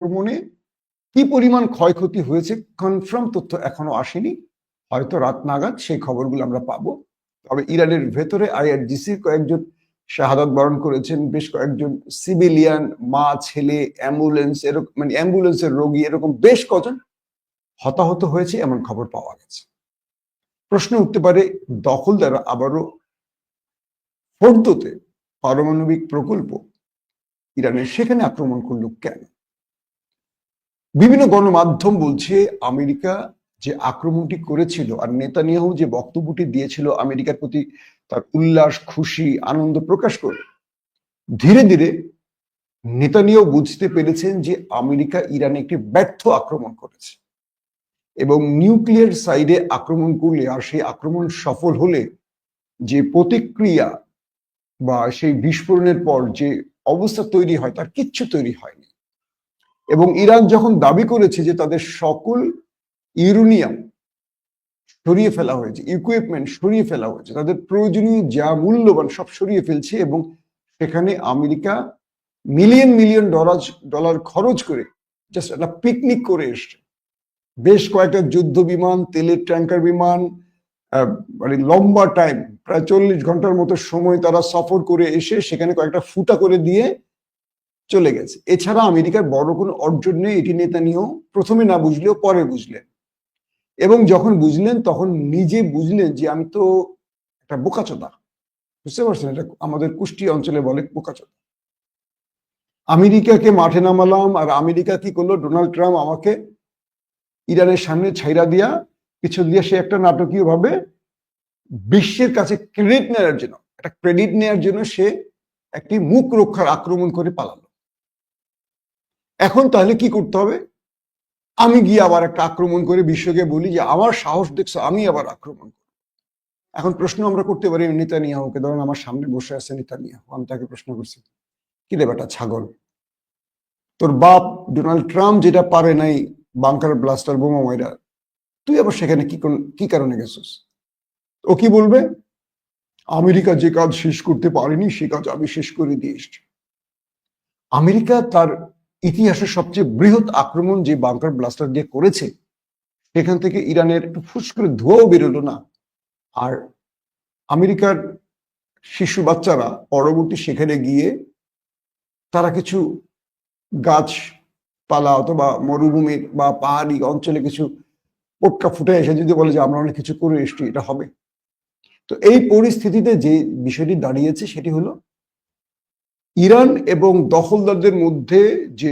আক্রমণে কি পরিমাণ ক্ষয়ক্ষতি হয়েছে? কনফার্ম তথ্য এখনও আসেনি। হয়তো রাত নাগাদ সেই খবরগুলো আমরা পাবো। তবে ইরানের ভেতরে আইআরজিসির কয়েকজন শাহাদত বরণ করেছেন, বেশ কয়েকজন সিভিলিয়ান, মা, ছেলে, অ্যাম্বুলেন্স এরকম মানে অ্যাম্বুলেন্সের রোগী, এরকম বেশ কজন হতাহত হয়েছে এমন খবর পাওয়া গেছে। প্রশ্ন উঠতে পারে, দখলদাররা আবারও ফোর্দোতে পারমাণবিক প্রকল্প ইরানের সেখানে আক্রমণ করল কেন? বিভিন্ন গণমাধ্যম বলছে আমেরিকা যে আক্রমণটি করেছিল আর নেতানিয়াহু যে বক্তব্যটি দিয়েছিল আমেরিকার প্রতি তার উল্লাস, খুশি, আনন্দ প্রকাশ করে। ধীরে ধীরে নেতানিয়াহু বুঝতে পেরেছেন যে আমেরিকা ইরানে একটি ব্যর্থ আক্রমণ করেছে এবং নিউক্লিয়ার সাইডে আক্রমণ করলে আর সেই আক্রমণ সফল হলে যে প্রতিক্রিয়া বা সেই বিস্ফোরণের পর যে অবস্থা তৈরি হয়, তার কিচ্ছু তৈরি হয়নি। এবং ইরান যখন দাবি করেছে যে তাদের সকল ইউরেনিয়াম সরিয়ে ফেলা হয়েছে ইকুইপমেন্ট সরিয়ে ফেলা হয়েছে, তাদের প্রয়োজনীয় যা মূল্যবান সব সরিয়ে ফেলছে এবং সেখানে America million million dollar dollar খরচ করে জাস্ট একটা পিকনিক করে এসছে। বেশ কয়েকটা যুদ্ধ বিমান, তেলের ট্যাঙ্কার বিমান মানে লম্বা টাইম প্রায় চল্লিশ ঘণ্টার মতো সময় তারা সফর করে এসে সেখানে কয়েকটা ফুটা করে দিয়ে চলে গেছে। এছাড়া আমেরিকার বড় কোনো অর্জন নেই, এটি নেতা নিয়েও প্রথমে না বুঝলেও পরে বুঝলেন। এবং যখন বুঝলেন, তখন নিজে বুঝলেন যে আমি তো একটা বোকাচোদা। বুঝতে পারছেন? এটা আমাদের কুষ্টি অঞ্চলে বলে বোকাচোদা। আমেরিকাকে মাঠে নামালাম আর আমেরিকা কি করল ডোনাল্ড ট্রাম্প আমাকে ইরানের সামনে ছাইরা দিয়া কিছু দিয়ে সে একটা নাটকীয় ভাবে বিশ্বের কাছে ক্রেডিট নেওয়ার জন্য, একটা ক্রেডিট নেওয়ার জন্য সে একটি মুখ রক্ষার আক্রমণ করে পালালো। এখন তাহলে কি করতে হবে? আমি গিয়ে আবার একটা আক্রমণ করে বিশ্বকে বলি যে, আমার সাহস দেখছ, আমি আবার আক্রমণ এখন প্রশ্ন আমরা করতে পারি, নেতানিয়াহুকে। ধরুন আমার সামনে বসে আছে নেতানিয়াহু, আমি তাকে প্রশ্ন করছি, কি রে বেটা ছাগল? তোর বাপ ডোনাল্ড ট্রাম্প যেটা পারে নাই, বাংকার ব্লাস্টার, বোমা মাইরা, তুই আবার সেখানে কি কি কারণে গেছিস? ও কি বলবে? আমেরিকা যে কাজ শেষ করতে পারেনি, সে কাজ আমি শেষ করে দিয়ে আমেরিকা তার ইতিহাসের সবচেয়ে বৃহৎ আক্রমণ যে বাংকার ব্লাস্টার দিয়ে করেছে, সেখান থেকে ইরানের একটু ফুস করে ধোঁয়াও বেরোলো না। আর আমেরিকার শিশু বাচ্চারা পরবর্তী সেখানে গিয়ে তারা কিছু গাছপালা অথবা মরুভূমির বা পাহাড়ি অঞ্চলে কিছু পটকা ফুটে এসে যদি বলে যে আমরা অনেক কিছু করে এসছি, এটা হবে। তো এই পরিস্থিতিতে যে বিষয়টি দাঁড়িয়েছে সেটি হলো ইরান এবং দখলদারদের মধ্যে যে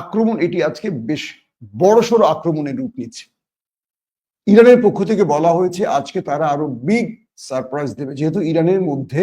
আক্রমণ, এটি আজকে বেশ বড়সড় আক্রমণের রূপ নিচ্ছে। ইরানের পক্ষ থেকে বলা হয়েছে, আজকে তারা আরও বিগ সারপ্রাইজ দেবে। যেহেতু ইরানের মধ্যে